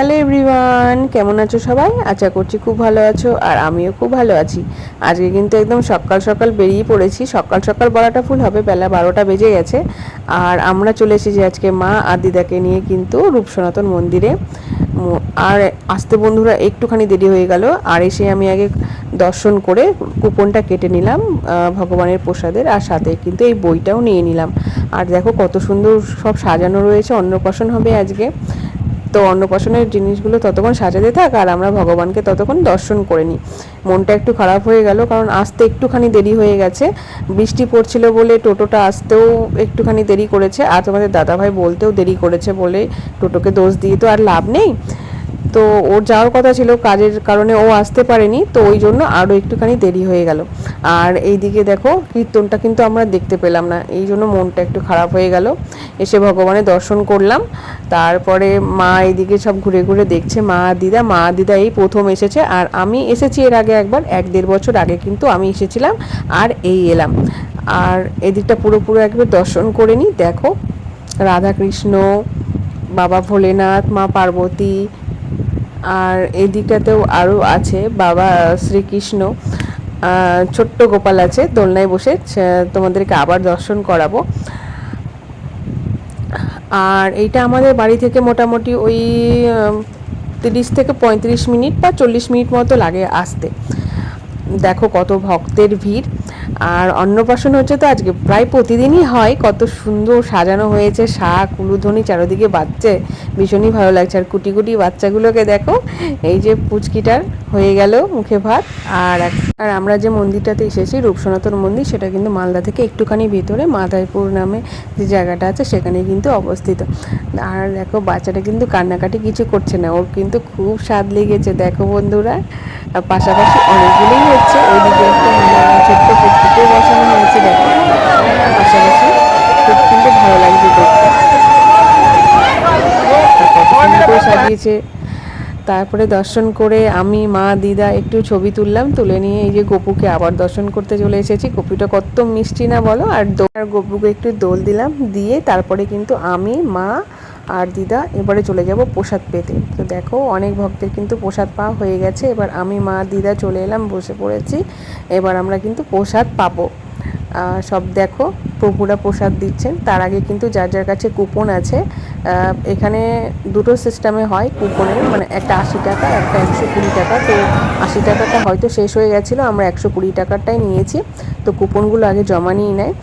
Hello everyone, কেমন আছো সবাই? আশা করছি খুব ভালো আছো আর আমিও খুব ভালো আছি। আজকে কিন্তু একদম সকাল সকাল বেরিয়ে পড়েছি। সকাল সকাল বলাটা ফুল হবে, বেলা বারোটা বেজে গেছে। আর আমরা চলে এসেছি আজকে মা আর দিদাকে নিয়ে কিন্তু রূপ সনাতন মন্দিরে। আর আসতে বন্ধুরা একটুখানি দেরি হয়ে গেল। আর এসে আমি আগে দর্শন করে কুপনটা কেটে নিলাম ভগবানের প্রসাদের আর সাথে কিন্তু এই বইটাও নিয়ে নিলাম। আর দেখো কত সুন্দর সব সাজানো রয়েছে, অন্নপ্রাশন হবে আজকে। তো অন্নপ্রাশনের জিনিসগুলো ততক্ষণ সাজাতে থাক আর আমরা ভগবানকে ততক্ষণ দর্শন করে নিই। মনটা একটু খারাপ হয়ে গেল কারণ আসতে একটুখানি দেরি হয়ে গেছে। বৃষ্টি পড়ছিল বলে টোটোটা আসতেও একটুখানি দেরি করেছে আর তোমাদের দাদাভাই বলতেও দেরি করেছে বলে টোটোকে দোষ দিয়ে তো আর লাভ নেই। তো ওর যাওয়ার কথা ছিল, কাজের কারণে ও আসতে পারেনি, তো ওই জন্য আরও একটুখানি দেরি হয়ে গেল। আর এইদিকে দেখো, কীর্তনটা কিন্তু আমরা দেখতে পেলাম না। এই জন্য মনটা একটু খারাপ হয়ে গেল। এসে ভগবানের দর্শন করলাম। তারপরে মা এইদিকে সব ঘুরে ঘুরে দেখছে, মা দিদা মা দিদা এই প্রথম এসেছে। আর আমি এসেছি এর আগে একবার, এক দেড় বছর আগে কিন্তু আমি এসেছিলাম আর এই এলাম। আর এদিকটা পুরোপুরো একবার দর্শন করে নিই। দেখো, রাধাকৃষ্ণ, বাবা ভোলেনাথ, মা পার্বতী, আর এদিকটাতেও আরও আছে, বাবা শ্রীকৃষ্ণ। ছোট্ট গোপাল আছে, দোলনায় বসে তোমাদেরকে আবার দর্শন করাবো। আর এইটা আমাদের বাড়ি থেকে মোটামুটি ওই তিরিশ থেকে পঁয়ত্রিশ মিনিট বা চল্লিশ মিনিট মতো লাগে আসতে। দেখো কত ভক্তের ভিড়। আর অন্নপ্রাশন হচ্ছে তো আজকে, প্রায় প্রতিদিনই হয়, কত সুন্দর সাজানো হয়েছে, শাক, উলুধ্বনি চারোদিকে বাজছে, ভীষণই ভালো লাগছে। আর কুটি কুটি বাচ্চাগুলোকে দেখো, এই যে পুচকিটার হয়ে গেল মুখে ভাত। আর আর আমরা যে মন্দিরটাতে এসেছি রূপসনাতন মন্দির সেটা কিন্তু মালদা থেকে একটুখানি ভিতরে মাদাইপুর নামে যে জায়গাটা আছে সেখানে কিন্তু অবস্থিত। আর দেখো বাচ্চাটা কিন্তু কান্নাকাটি কিছু করছে না। ওর কিন্তু খুব স্বাদ লেগেছে দেখো বন্ধুরা। পাশাপাশি অনেকগুলোই হচ্ছে। ওইদিকে একটা আহ, ছোট্ট বসানো হয়েছে দেখো। পাশাপাশি খুব কিন্তু ভালো লাগছে দেখতে। সাজিয়েছে? তারপরে দর্শন করে আমি, মা, দিদা একটু ছবি তুললাম, তুলে নিয়ে এই যে গপুকে আবার দর্শন করতে চলে এসেছি। গপুটা কত মিষ্টি না বলো? আর আর গপুকে একটু দোল দিলাম, দিয়ে তারপরে কিন্তু আমি, মা আর দিদা এবারে চলে যাব প্রসাদ পেতে। তো দেখো, অনেক ভক্তের কিন্তু প্রসাদ পাওয়া হয়ে গেছে। এবার আমি, মা, দিদা চলে এলাম, বসে পড়েছি। এবার আমরা কিন্তু প্রসাদ পাবো। সব দেখো, প্রভুরা প্রসাদ দিচ্ছেন। তার আগে কিন্তু যার যার কাছে কুপন আছে এখানে দুটো সিস্টেমে হয় কুপনের মানে একটা আশি টাকা, একটা একশো কুড়ি টাকা। তো আশি টাকাটা হয়তো শেষ হয়ে গেছিল, আমরা একশো কুড়ি টাকারটাই নিয়েছি। তো কুপনগুলো আগে জমা নিয়ে নেয়।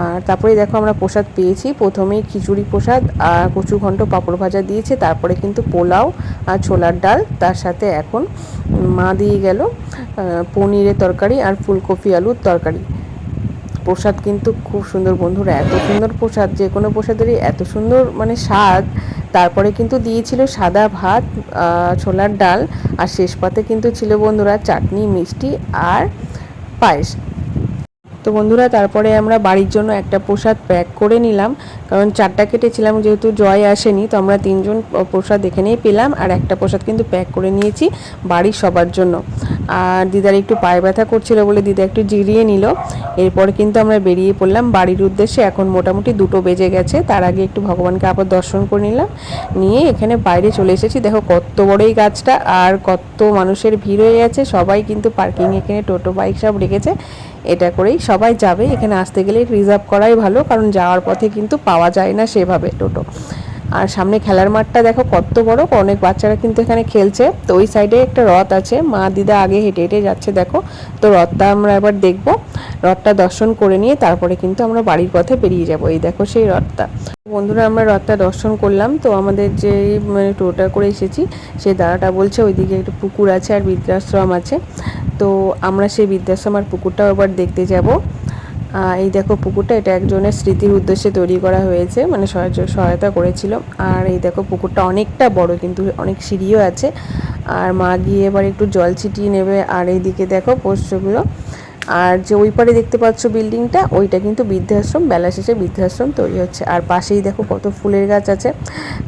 আর তারপরে দেখো আমরা প্রসাদ পেয়েছি। প্রথমেই খিচুড়ি প্রসাদ, আর কচু ঘন্ট পাঁপড় ভাজা দিয়েছে। তারপরে কিন্তু পোলাও আর ছোলার ডাল। তার সাথে এখন মা দিয়ে গেল পনিরের তরকারি আর ফুলকপি আলুর তরকারি। প্রসাদ কিন্তু খুব সুন্দর, বন্ধুরা, এত সুন্দর প্রসাদ, যে কোনো প্রসাদেরই এত সুন্দর মানে স্বাদ। তারপরে কিন্তু দিয়েছিল সাদা ভাত ছোলার ডাল, আর শেষ পাতে কিন্তু ছিল, বন্ধুরা, চাটনি, মিষ্টি আর পায়েস। তো বন্ধুরা, তারপরে আমরা বাড়ির জন্য একটা প্রসাদ প্যাক করে নিলাম, কারণ চারটা কেটেছিলাম, যেহেতু জয় আসেনি, তো আমরা তিনজন প্রসাদ এখানেই পেলাম, আর একটা প্রসাদ কিন্তু প্যাক করে নিয়েছি বাড়ির সবার জন্য। আর দিদার একটু পায়ে ব্যথা করছিল বলে দিদা একটু জিরিয়ে নিল। এরপর কিন্তু আমরা বেরিয়ে পড়লাম। বাড়ির উদ্দেশ্যে এখন মোটামুটি দুটো বেজে গেছে। তার আগে একটু ভগবানকে আবার দর্শন করে নিলাম। নিয়ে এখানে বাইরে চলে এসেছি। দেখো কত বড় এই গাছটা আর কত মানুষের ভিড় হয়ে গেছে সবাই কিন্তু পার্কিং এখানে টোটো, বাইক সব রেখেছে। এটা করেই সবাই যাবে। এখানে আসতে গেলে রিজার্ভ করাই ভালো। কারণ যাওয়ার পথে কিন্তু পাওয়া যায় না সেভাবে টোটো। আর সামনে খেলার মাঠটা দেখো কত বড়, অনেক বাচ্চারা কিন্তু এখানে খেলছে। তো ওই সাইডে একটা রথ আছে, মা দিদা আগে হেঁটে হেঁটে যাচ্ছে দেখো। তো রথটা আমরা এবার দেখব। রথটা দর্শন করে নিয়ে তারপরে কিন্তু আমরা বাড়ির পথে বেরিয়ে যাব। এই দেখো সেই রথটা। বন্ধুরা, আমরা রথটা দর্শন করলাম। তো আমাদের যে মানে টোটা করে এসেছি সেই দাঁড়াটা বলছে ওইদিকে একটু পুকুর আছে আর বৃদ্ধাশ্রম আছে। তো আমরা সেই বৃদ্ধাশ্রম আর পুকুরটাও এবার দেখতে যাব। এই দেখো পুকুরটা, এটা একজনের স্মৃতির উদ্দেশ্যে তৈরি করা হয়েছে মানে সহায়- সহায়তা করেছিল। আর এই দেখো পুকুরটা অনেকটা বড়, কিন্তু অনেক সিঁড়িও আছে। আর মা গিয়ে এবার একটু জল ছিটিয়ে নেবে, আর এইদিকে দেখো পোষ্যগুলো। আর যে ওই পারে দেখতে পাচ্ছ বিল্ডিংটা, ওইটা কিন্তু বৃদ্ধাশ্রম, বেলা শেষে বৃদ্ধাশ্রম তৈরি হচ্ছে। আর পাশেই দেখো কত ফুলের গাছ আছে,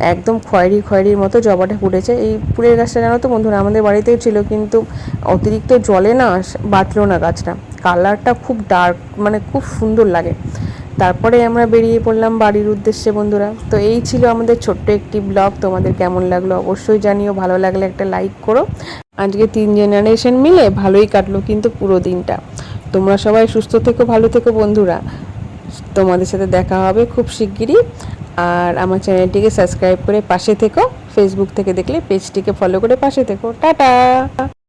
একদম খয়েরি খয়েরির মতো জবাটা ফুটেছে। এই ফুলের গাছটা জানো তো বন্ধুরা, আমাদের বাড়িতেও ছিল, কিন্তু অতিরিক্ত জলে না বাঁচলো না গাছটা। কালারটা খুব ডার্ক মানে খুব সুন্দর লাগে। তারপরে আমরা বেরিয়ে পড়লাম বাড়ির উদ্দেশ্যে, বন্ধুরা। তো এই ছিল আমাদের ছোট্ট একটি ব্লগ তোমাদের কেমন লাগল অবশ্যই জানিও। ভালো লাগলে একটা লাইক করো। আজকে তিন জেনারেশন মিলে ভালোই কাটলো কিন্তু পুরো দিনটা। তোমরা সবাই সুস্থ থেকো, ভালো থেকো, বন্ধুরা। তোমাদের সাথে দেখা হবে খুব শিগগিরই। আর আমার চ্যানেলটিকে সাবস্ক্রাইব করে পাশে থেকো। ফেসবুক থেকে দেখলে পেজটিকে ফলো করে পাশে থেকো। টাটা!